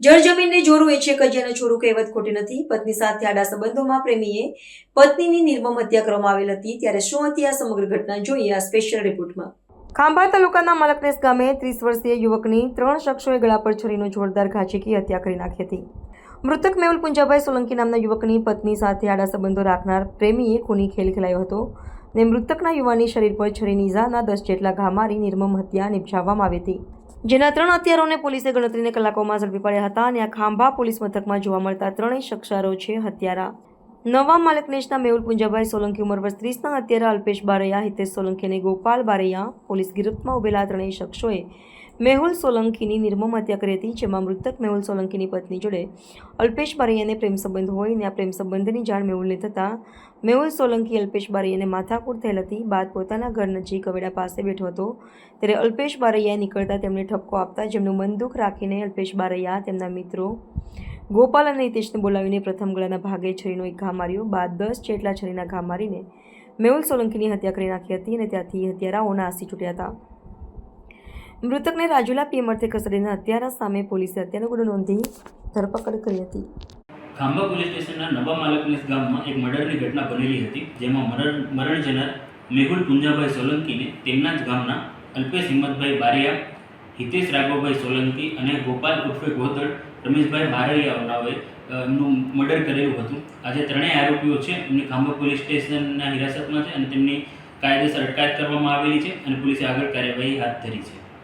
જળ જમીનને જોરું એ છે કજિયાને છોડું કહેવત ખોટી નથી. પત્ની સાથે આડા સંબંધોમાં પ્રેમીએ પત્નીની નિર્મમ હત્યા કરવામાં આવેલ હતી. ત્યારે શું હતી આ સમગ્ર ઘટના? જોઈએ આ સ્પેશિયલ રિપોર્ટમાં ખાંભા તાલુકાના મલકનેસ ગામે ત્રીસ વર્ષીય યુવકની ત્રણ શખ્સોએ ગળા પર છરીનો જોરદાર ઘા ઝીકી હત્યા કરી નાખી હતી. મૃતક મેહુલ પુંજાભાઈ સોલંકી નામના યુવકની પત્ની સાથે આડા સંબંધો રાખનાર પ્રેમીએ ખૂની ખેલ ખેલાયો હતો. ને મૃતકના યુવાનની શરીર પર છરી નિઝાના દસ જેટલા ઘા મારી નિર્મમ હત્યા નિપજાવવામાં આવી હતી. જેના ત્રણ હત્યારોને પોલીસે ગણતરીને કલાકોમાં ઝડપી પડ્યા હતા અને આ ખાંભા પોલીસ મથકમાં જોવા મળતા ત્રણેય શખ્સારો છે હત્યારા. નવા માલકનેશના મેહુલ પુંજાભાઈ સોલંકી ઉંમર વર્ષ ત્રીસના હત્યારા અલ્પેશ બારૈયા, હિતેશ સોલંકી અને ગોપાલ બારૈયા પોલીસ ગિરફ્તમાં ઉભેલા ત્રણેય શખ્સોએ મેહુલ સોલંકીની નિર્મમ હત્યા કરી હતી, જેમાં મૃતક મેહુલ સોલંકીની પત્ની જોડે અલ્પેશ બારૈયાને પ્રેમ સંબંધ હોય અને આ પ્રેમ સંબંધની જાણ મેહુલને થતાં, મેહુલ સોલંકી અલ્પેશ બારૈયાને માથાકૂટ થયેલ હતી. બાદ પોતાના ઘર નજીક કવેડા પાસે બેઠો હતો. ત્યારે અલ્પેશ બારૈયા નીકળતા તેમને ઠપકો આપતા જેમનું મન દુઃખ રાખીને અલ્પેશ બારૈયા તેમના મિત્રો ગોપાલ અને હિતેશને બોલાવીને પ્રથમ ગળાના ભાગે છરીનો એક ઘા માર્યો. બાદ દસ જેટલા છરીના ઘા મારીને મેહુલ સોલંકીની હત્યા કરી નાખી હતી અને ત્યાંથી હત્યારાઓ નાસી છૂટ્યા હતા. મૃતકને રાજુલા પીએમ કસ્ટડીના હત્યારા સામે પોલીસે હત્યાનો ગુનો નોંધી ધરપકડ કરી હતી. ખાંભા પોલીસ સ્ટેશનના નવા માલકનેસ ગામમાં એક મર્ડરની ઘટના બનેલી હતી, જેમાં મરણ મરણ જનાર મેહુલ પુંજાભાઈ સોલંકીને તેમના જ ગામના અલ્પેશ હિંમતભાઈ બારિયા, હિતેશ રાઘવભાઈ સોલંકી અને ગોપાલ ઉર્ફે ગોધડ, રમેશભાઈ બારૈયાઓનાઓએ એમનું મર્ડર કરેલું હતું. આજે ત્રણેય આરોપીઓ છે, એમની ખાંભા પોલીસ સ્ટેશનના હિરાસતમાં છે અને તેમની કાયદેસર અટકાયત કરવામાં આવેલી છે અને પોલીસે આગળ કાર્યવાહી હાથ ધરી છે.